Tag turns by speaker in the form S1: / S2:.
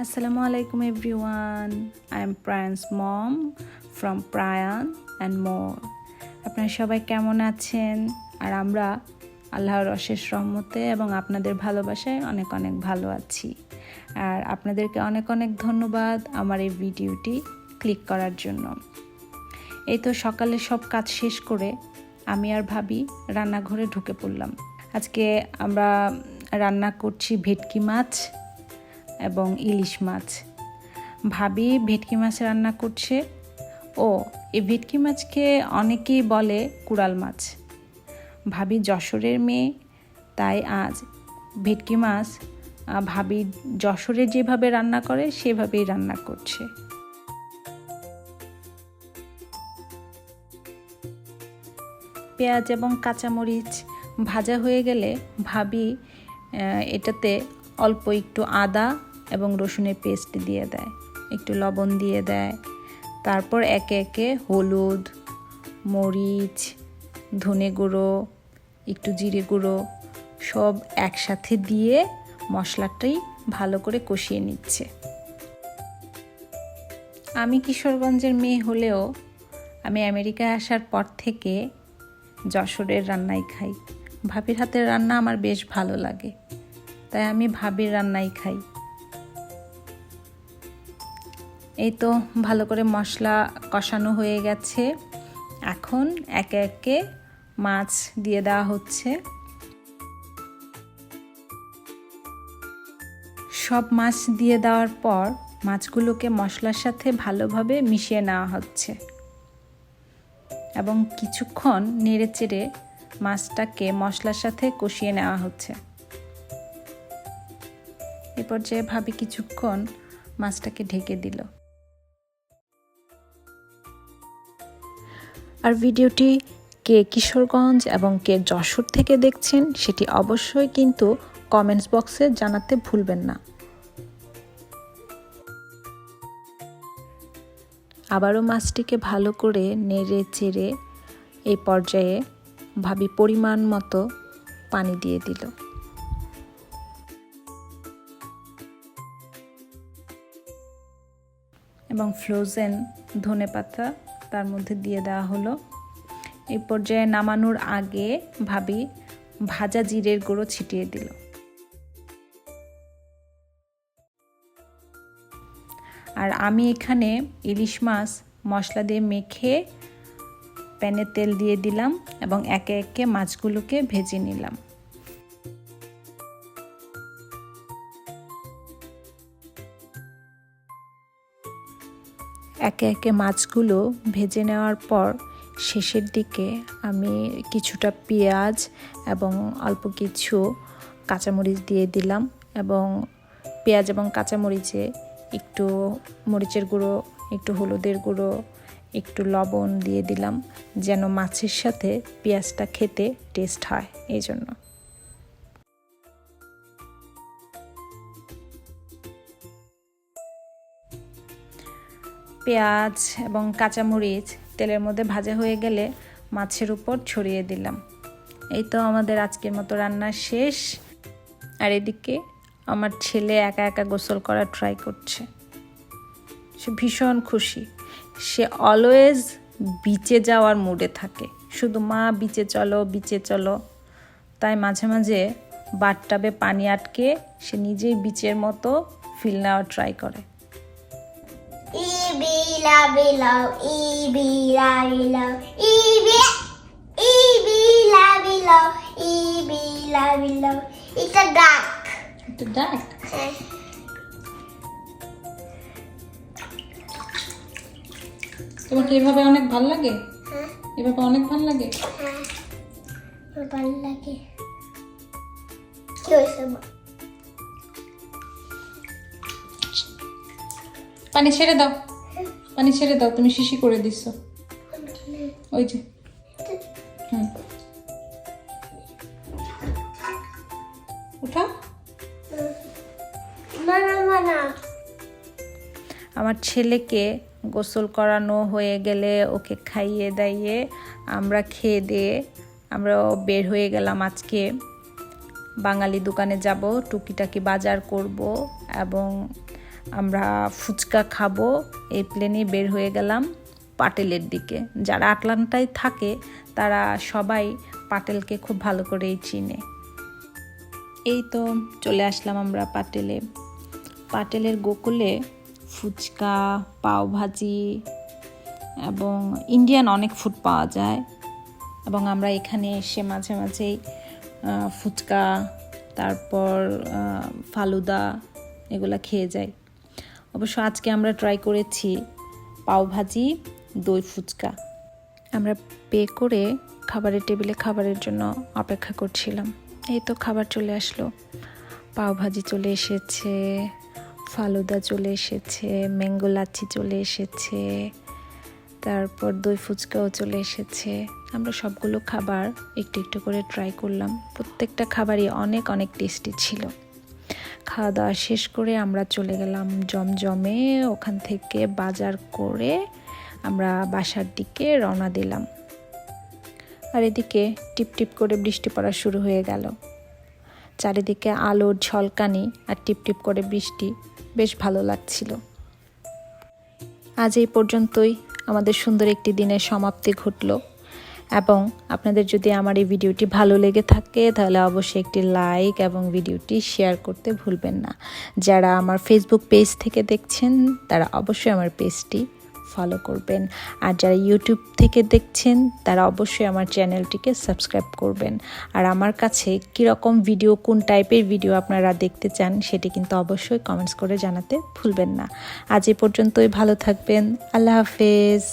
S1: Assalamu alaikum, everyone. I am Prayan's mom from Prayan and more. আপনারা সবাই কেমন আছেন? আর আমরা আল্লাহর অশেষ রহমতে এবং আপনাদের ভালোবাসায় অনেক অনেক ভালো আছি। আর আপনাদেরকে অনেক অনেক ধন্যবাদ আমার এই ভিডিওটি ক্লিক করার জন্য। এই তো সকালে সব কাজ শেষ করে আমি আর ভাবি রান্নাঘরে ঢুকে পড়লাম। আজকে আমরা রান্না করছি ভেটকি মাছ। এবং ইলিশ মাছ। ভাবি ভেটকি মাছ রান্না করছে। ও, এই ভেটকি মাছকে অনেকেই বলে কুড়াল মাছ। ভাবি যশোরের মেয়ে, তাই আজ ভেটকি মাছ ভাবি যশোরে যেভাবে রান্না করে, সেভাবেই রান্না করছে। পেঁয়াজ এবং কাঁচামরিচ ভাজা হয়ে গেলে ভাবি এটাতে অল্প একটু আদা এবং রসুনের পেস্ট দিয়ে দেয়। একটু লবণ দিয়ে দেয়। তারপর একে একে হলুদ, মরিচ, ধনে গুঁড়ো, একটু জিরে গুঁড়ো সব একসাথে দিয়ে মশলাটাই ভালো করে কষিয়ে নিচ্ছে। আমি কিশোরগঞ্জের মেয়ে হলেও আমি আমেরিকায় আসার পর থেকে যশোরের রান্নাই খাই। ভাবির হাতের রান্না আমার বেশ ভালো লাগে। তাই আমি ভাবির রান্নাই খাই। এই তো ভালো করে মশলা কষানো হয়ে গেছে। এখন একে একে মাছ দিয়ে দেওয়া হচ্ছে। সব মাছ দিয়ে দেওয়ার পর মাছগুলোকে মশলার সাথে ভালোভাবে মিশিয়ে নেওয়া হচ্ছে। এবং কিছুক্ষণ নেড়ে চেড়ে মাছটাকে মশলার সাথে কষিয়ে নেওয়া হচ্ছে। এ পর্যায়ে ভাবি কিছুক্ষণ মাছটাকে ঢেকে দিল। আর ভিডিওটি কে কিশোরগঞ্জ এবং কে যশোর থেকে দেখছেন সেটি অবশ্যই কিন্তু কমেন্টস বক্সে জানাতে ভুলবেন না। আবারও মাছটিকে ভালো করে নেড়ে চেড়ে এই পর্যায়ে ভাবি পরিমাণ মতো পানি দিয়ে দিল। এবং ফ্রোজেন ধনে পাতা তার মধ্যে দিয়ে দেওয়া হলো। এই পর্যায়ে নামানোর আগে ভাবি ভাজা জিরের গুঁড়ো ছিটিয়ে দিল। আর আমি এখানে ইলিশ মাছ মশলা দিয়ে মেখে প্যানে তেল দিয়ে দিলাম এবং একে একে মাছগুলোকে ভেজে নিলাম। একে একে মাছগুলো ভেজে নেওয়ার পর শেষের দিকে আমি কিছুটা পেঁয়াজ এবং অল্প কিছু কাঁচামরিচ দিয়ে দিলাম এবং পেঁয়াজ এবং কাঁচামরিচে একটু মরিচের গুঁড়ো, একটু হলুদের গুঁড়ো, একটু লবণ দিয়ে দিলাম যেন মাছের সাথে পেঁয়াজটা খেতে টেস্ট হয়, এই জন্য। পেঁয়াজ এবং কাঁচামরিচ তেলের মধ্যে ভাজা হয়ে গেলে মাছের উপর ছড়িয়ে দিলাম। এই তো আমাদের আজকের মতো রান্না শেষ। আর এদিকে আমার ছেলে একা একা গোসল করার ট্রাই করছে। সে ভীষণ খুশি। সে অলওয়েজ বিচে যাওয়ার মুডে থাকে। শুধু মা, বিচে চলো বিচে চলো। তাই মাঝে মাঝে বাথটাবে পানি আটকে সে নিজেই বিচের মতো ফিল নেওয়ার ট্রাই করে।
S2: Ibi la below, ibi la below, ibi, ibi la below, ibi la below. It's a duck.
S1: ডাক তোমাকে এভাবে অনেক ভালো লাগে
S2: হ্যাঁ
S1: এভাবে অনেক ভালো লাগে
S2: হ্যাঁ ভালো লাগে কি হয়েছে
S1: পানি ছেড়ে দাও। পানি ছেড়ে দাও তুমি শিশি করে দিচ্ছ ওই যে। হুম। উঠা আমার ছেলেকে গোসল করানো হয়ে গেলে ওকে খাইয়ে দাইয়ে আমরা খেয়ে দিয়ে আমরা বের হয়ে গেলাম আজকে। বাঙালি দোকানে যাব টুকিটাকি বাজার করব এবং আমরা ফুচকা খাব। এই প্লেনে বের হয়ে গেলাম পাটেলের দিকে। যারা আটলান্টায় থাকে, তারা সবাই পাটেলকে খুব ভালো করেই চিনে। এই তো চলে আসলাম আমরা পাটেলে। পাটেলের গোকুলে ফুচকা পাওভাজি এবং ইন্ডিয়ান অনেক ফুড পাওয়া যায়। এবং আমরা এখানে এসে মাঝে মাঝেই ফুচকা, তারপর ফালুদা এগুলা খেয়ে যাই। অবশ্য আজকে আমরা ট্রাই করেছি পাওভাজি দই ফুচকা। আমরা পে করে খাবারের টেবিলে খাবারের জন্য অপেক্ষা করছিলাম। এই তো খাবার চলে আসলো। পাওভাজি চলে এসেছে, ফালুদা চলে এসেছে ম্যাঙ্গো লাচ্ছি চলে এসেছে, তারপর দই ফুচকাও চলে এসেছে। আমরা সবগুলো খাবার একটু একটু করে ট্রাই করলাম। প্রত্যেকটা খাবারই অনেক অনেক টেস্টি ছিল। খাওয়া দাওয়া শেষ করে আমরা চলে গেলাম জমজমে। ওখান থেকে বাজার করে আমরা বাসার দিকে রওনা দিলাম। আর এদিকে টিপ টিপ করে বৃষ্টি পড়া শুরু হয়ে গেল। চারিদিকে আলোর ঝলকানি আর টিপ টিপ করে বৃষ্টি বেশ ভালো লাগছিল। আজ এই পর্যন্তই। আমাদের সুন্দর একটি দিনের সমাপ্তি ঘটলো। এবং আপনাদের যদি আমার এই ভিডিওটি ভালো লেগে থাকে, তাহলে অবশ্যই একটি লাইক এবং ভিডিওটি শেয়ার করতে ভুলবেন না। যারা আমার ফেসবুক পেজ থেকে দেখছেন, তারা অবশ্যই আমার পেজটি ফলো করবেন। আর যারা ইউটিউব থেকে দেখছেন, তারা অবশ্যই আমার চ্যানেলটিকে সাবস্ক্রাইব করবেন। আর আমার কাছে কীরকম ভিডিও কোন টাইপের ভিডিও আপনারা দেখতে চান, সেটি কিন্তু অবশ্যই কমেন্টস করে জানাতে ভুলবেন না। আজ এ পর্যন্তই, ভালো থাকবেন। আল্লাহ হাফেজ।